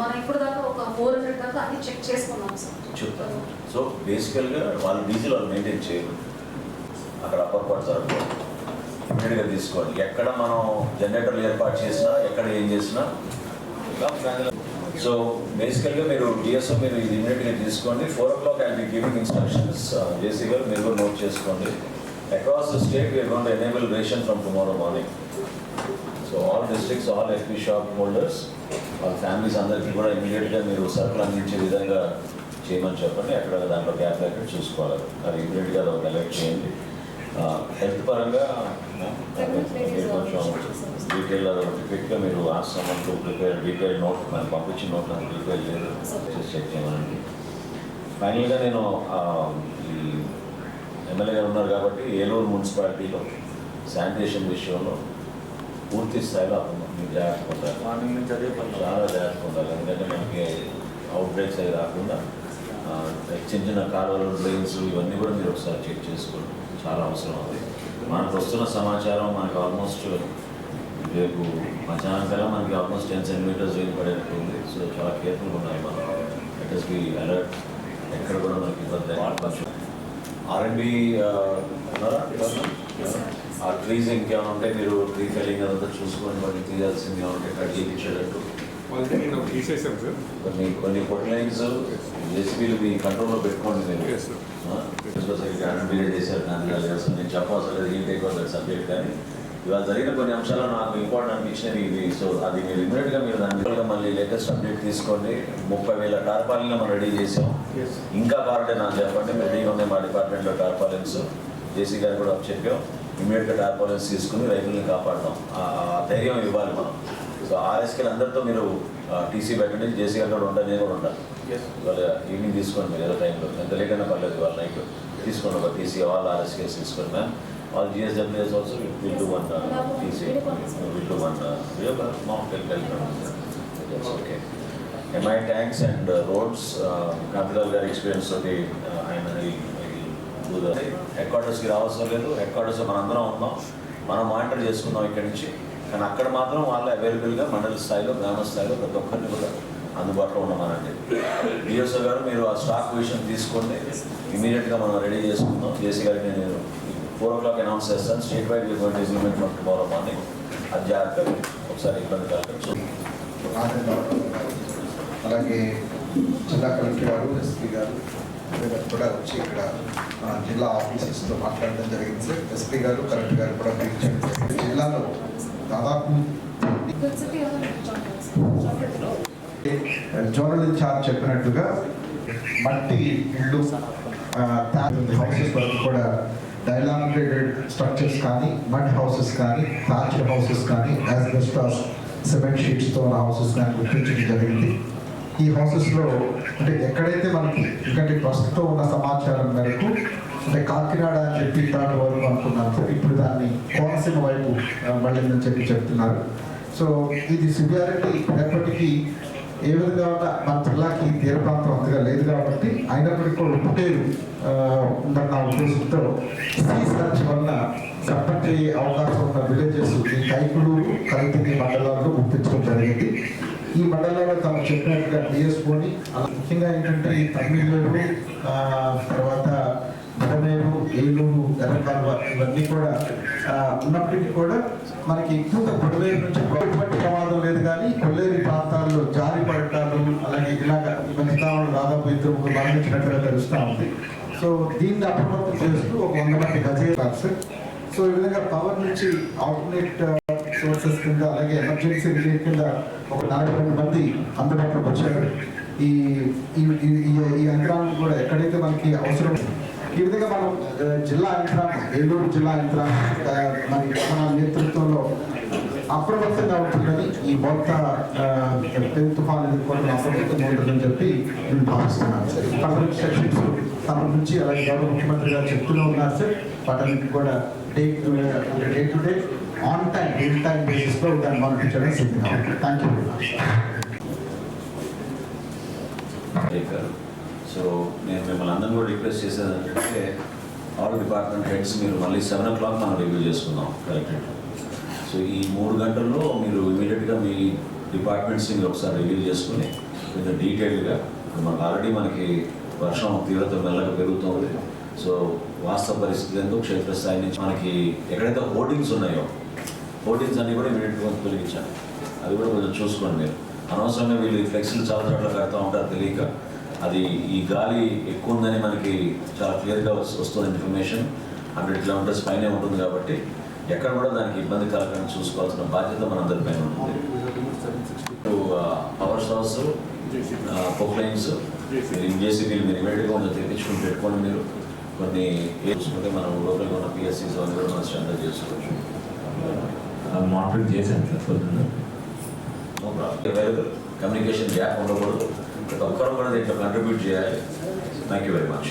మనం ఇప్పుడు దాకా ఒక ఫోర్ హండ్రెడ్ దాకా అన్ని చెక్ చేసుకున్నాం సార్ చెప్తాను. సో బేసికల్గా వాళ్ళు డీజిల్ వాళ్ళు మెయింటైన్ చేయరు. అక్కడ అప్పర్ పార్ట్ జరగదు. ఇమీడియట్గా తీసుకోవాలి. ఎక్కడ మనం జనరేటర్లు ఏర్పాటు చేసినా ఎక్కడ ఏం చేసినా సో బేసికల్గా మీరు డిఎస్ఓ మీరు ఇది ఇమీడియట్గా తీసుకోండి. Four o'clock and giving instructions JC గారు మీరు కూడా నోట్ చేసుకోండి. Across the state we are gonna enable ration from tomorrow morning so all districts all FP shop holders వాళ్ళ ఫ్యామిలీస్ అందరికీ కూడా ఇమీడియట్గా మీరు సరుకులు అందించే విధంగా చేయమని చెప్పండి. అక్కడ దాంట్లో గ్యాప్ ఎక్కడ చూసుకోవాలి. అది ఇమీడియట్గా కలెక్ట్ చేయండి. హెల్త్ పరంగా మీరు కొంచెం డీటెయిల్ టికెట్గా మీరు ఆశ్రమంతో ప్రిపేర్ డీటెయిల్ నోట్ మనం పంపించిన నోట్ నాకు ప్రిపేర్ లేదు చెక్ చేయమనండి. ఫైనల్గా నేను ఈ ఎమ్మెల్యే గారు ఉన్నారు కాబట్టి ఏలూరు మున్సిపాలిటీలో శానిటేషన్ విషయంలో పూర్తి స్థాయిలో అతను జాగ్రత్తగా ఉండాలి మార్నింగ్ నుంచి అదే పని. చాలా జాగ్రత్తగా ఉండాలి. ఎందుకంటే మనకి అవుట్ బ్రేక్స్ అవి రాకుండా చిన్న చిన్న కాలువలు డ్రైన్స్ ఇవన్నీ కూడా మీరు ఒకసారి చెక్ చేసుకోండి. చాలా అవసరం అది. మనకు వస్తున్న సమాచారం మనకి ఆల్మోస్ట్ రేపు మధ్యాహ్నం కల్లా మనకి ఆల్మోస్ట్ టెన్ సెంటీమీటర్స్ రెయిన్ పడేటట్టు ఉంది. సో చాలా కేర్ఫుల్గా ఉండాలి మనం. లెట్ ఇస్ బి అలర్ట్ ఎక్కడ కూడా మనకి ఇబ్బంది ఆర్ఎంబి ఉన్నారా? ఆ ట్రీస్ ఇంకేమైనా ఉంటే మీరు ట్రీ ఫెల్లింగ్ అదంతా చూసుకొని వాటిని తీయాల్సింది ఉంటే కట్ చేయించేటట్టు. కొన్ని కొన్ని పొట్ లైన్స్ జేసీబీలు మీ కంట్రోల్లో పెట్టుకోండి మీరు. అన్బీరియడ్ చేశారు నాకు లేదు. నేను చెప్పవలసిన లేదు ఈ టేక్ అవుతుంది సబ్జెక్ట్ కానీ. ఇవాళ జరిగిన కొన్ని అంశాలు నాకు ఇంపార్టెంట్ అనిపించినవి ఇవి. సో అది మీరు ఇమీడియట్గా మీరు దాని మళ్ళీ లేటెస్ట్ అప్డేట్ తీసుకోండి. ముప్పై వేల టార్పాలిన్ మనం రెడీ చేసాం ఇంకా కావాలంటే నాకు చెప్పండి. రెడీగా ఉన్నాయి మా డిపార్ట్మెంట్లో టార్పాలిన్స్ జేసీ గారు కూడా చెప్పాం. ఇమీడియట్గా టార్పాలిన్స్ తీసుకుని రైతుల్ని కాపాడదాం. ఆ ఆ ధైర్యం ఇవ్వాలి మనం. సో ఆర్ఎస్కేలు అందరితో మీరు టీసీ పెట్టండి జేసీ గారు కూడా ఉంటాను నేను కూడా ఉంటాను ఇవాళ ఈవినింగ్ తీసుకోండి మీరు ఏదో టైంలో. ఎంత అయినా పర్లేదు ఇవాళ నైట్. తీసుకోండి ఒక టీసీ ఆల్ ఆర్ఎస్కేస్ తీసుకోండి ma'am. All GSWS also will do one TC. Will do one mock okay MI tanks and roads Kantilal గారి ఎక్స్పీరియన్స్ తోటి ఆయన హెడ్ క్వార్టర్స్కి రావాల్సిన లేదు. హెడ్ క్వార్టర్స్ మనందరం ఉన్నాం. మనం మానిటర్ చేసుకుందాం ఇక్కడి నుంచి. కానీ అక్కడ మాత్రం వాళ్ళ అవైలబుల్గా మండల స్థాయిలో గ్రామ స్థాయిలో ప్రతి ఒక్కరిని కూడా అందుబాటులో ఉండమనండి. డిఎస్ఓ గారు మీరు ఆ స్టాక్ విషయం తీసుకోండి. ఇమీడియట్గా మనం రెడీ చేసుకుందాం. జేసీ గారికి నేను ఫోర్ ఓ క్లాక్ అనౌన్స్ చేస్తాను. State wide government implement from tomorrow morning అది జాగ్రత్తగా ఒకసారి ఇబ్బంది కలగచ్చు. అలాగే జిల్లా కలెక్టర్ గారు ఎస్పీ గారు కూడా వచ్చి ఇక్కడ జిల్లా ఆఫీసర్స్తో మాట్లాడడం జరిగింది సార్. ఎస్పీ గారు కలెక్టర్ గారు కూడా పిలిచారు. జిల్లాలో దాదాపు జోనల్ ఇన్ఛార్జ్ చెప్పినట్టుగా మట్టి ఇళ్ళు హౌసెస్ వరకు కూడా డైలామినేటెడ్ స్ట్రక్చర్స్ కానీ మడ్ హౌసెస్ కానీ థాచ్డ్ హౌసెస్ కానీ యాజ్బెస్టాస్ సిమెంట్ షీట్స్తో ఉన్న హౌసెస్ కానీ గుర్తించడం జరిగింది. ఈ ప్రాసెస్లో అంటే ఎక్కడైతే మనకి ఎందుకంటే ప్రస్తుతం ఉన్న సమాచారం మేరకు అంటే కాకినాడ అని చెప్పి థర్డ్ వరకు అనుకున్నాను సార్ ఇప్పుడు దాన్ని కోనసీమ వైపు ఆ, వెళ్ళిందని చెప్పి చెప్తున్నారు. సో ఇది సివియారిటీ ఎప్పటికీ ఏ విధంగా ఉన్నా మన జిల్లాకి తీర ప్రాంతం అంతగా లేదు కాబట్టి అయినప్పటికీ కూడా ఉప్పుటేరు ఉందన్న ఉద్దేశంతో సీ సర్చ్ వల్ల కప్పటి అవకాశం ఉన్న విలేజెస్ ఈ కైకులూరు కలిపిని మండలాల్లో గుర్తించడం జరిగింది. ఈ మండలంలో తను చెప్పినట్టుగా తీసుకొని ముఖ్యంగా ఏంటంటే ఈ తర్వాత బుడమేరు ఏలూరు ఎర్రకాలువ ఇవన్నీ కూడా ఉన్నప్పటికీ కూడా మనకి ఎక్కువగా కొడవేరు నుంచి ఎటువంటి ప్రమాదం లేదు కానీ కొల్లేరు ప్రాంతాల్లో జారి పడటాలు అలాగే ఇలాగ ఈ మధ్యకాలంలో దాదాపు ఇద్దరు ముగ్గురు మరణించినట్టుగా తెలుస్తూ ఉంది. సో దీన్ని అప్రమత్తం చేస్తూ ఒక వంద మంది గజే సో ఈ విధంగా పవర్ నుంచి ఆల్టర్నేట్ కోర్సెస్ కింద అలాగే ఎమర్జెన్సీ రిలీఫ్ కింద ఒక నలభై రెండు మంది అందుబాటులోకి వచ్చారు. ఈ ఈ ఈ- యంత్రాలను కూడా ఎక్కడైతే మనకి అవసరం ఈ విధంగా మనం జిల్లా యంత్రాంగం ఏలూరు జిల్లా యంత్రాంగం మరి మన నేతృత్వంలో అప్రమత్తంగా ఉంటుందని ఈ మొత్త పెను తుఫాన్ ఎదుర్కొని అప్రమత్తంగా ఉంటుందని చెప్పి నేను భావిస్తున్నాను. సార్ ఫర్దర్ ఇన్స్ట్రక్షన్స్ తమ నుంచి అలాగే గౌరవ ముఖ్యమంత్రి గారు చెప్తూనే ఉన్నారు సార్. వాటన్నిటి కూడా day day to day on time real time బేసిస్లో దాన్ని మానిటర్ సిద్ధంగా థ్యాంక్ యూ సో నేను మిమ్మల్ని అందరం కూడా రిక్వెస్ట్ చేసేది ఏంటంటే ఆల్ డిపార్ట్మెంట్ హెడ్స్ మీరు మళ్ళీ సెవెన్ ఓ క్లాక్ మనం రివ్యూ చేసుకుందాం కలెక్టరేట్. సో ఈ మూడు గంటల్లో మీరు ఇమీడియట్గా మీ డిపార్ట్మెంట్స్ మీరు ఒకసారి రివ్యూ చేసుకుని కొంచెం డీటెయిల్గా మనకు ఆల్రెడీ మనకి వర్షం తీవ్రత మెల్లగా పెరుగుతుంది. సో వాస్తవ పరిస్థితి ఎందుకు క్షేత్రస్థాయి నుంచి మనకి ఎక్కడైతే హోర్డింగ్స్ ఉన్నాయో హోర్డింగ్స్ అన్ని కూడా ఇమీడియట్గా తొలగించాలి. అది కూడా కొంచెం చూసుకోండి మీరు. అనవసరంగా వీళ్ళు ఈ ఫ్లెక్సీలు చాలా చోట్ల కడతా ఉంటారు తెలియక. అది ఈ గాలి ఎక్కువ ఉందని మనకి చాలా క్లియర్గా వస్తున్న ఇన్ఫర్మేషన్. హండ్రెడ్ కిలోమీటర్స్ పైనే ఉంటుంది కాబట్టి ఎక్కడ కూడా దానికి ఇబ్బంది కలగకుండా చూసుకోవాల్సిన బాధ్యత మనందరి పైన ఉంటుంది. పవర్ స్టార్స్ పొక్లైన్స్ జేసీబీలు మీరు ఇమీడియట్గా కొంచెం తెప్పించుకుని పెట్టుకోండి మీరు. కొన్ని చూసుకుంటే మనం లోకల్గా ఉన్న పిఎస్సీస్ అన్ని కూడా మనం స్టాండర్డ్ చేసుకోవచ్చు. మానిటరింగ్ చేశాను సార్ కమ్యూనికేషన్ గ్యాప్ ఉండకూడదు. ప్రతి ఒక్కరు కూడా దీంట్లో కంట్రిబ్యూట్ చేయాలి. Thank you very much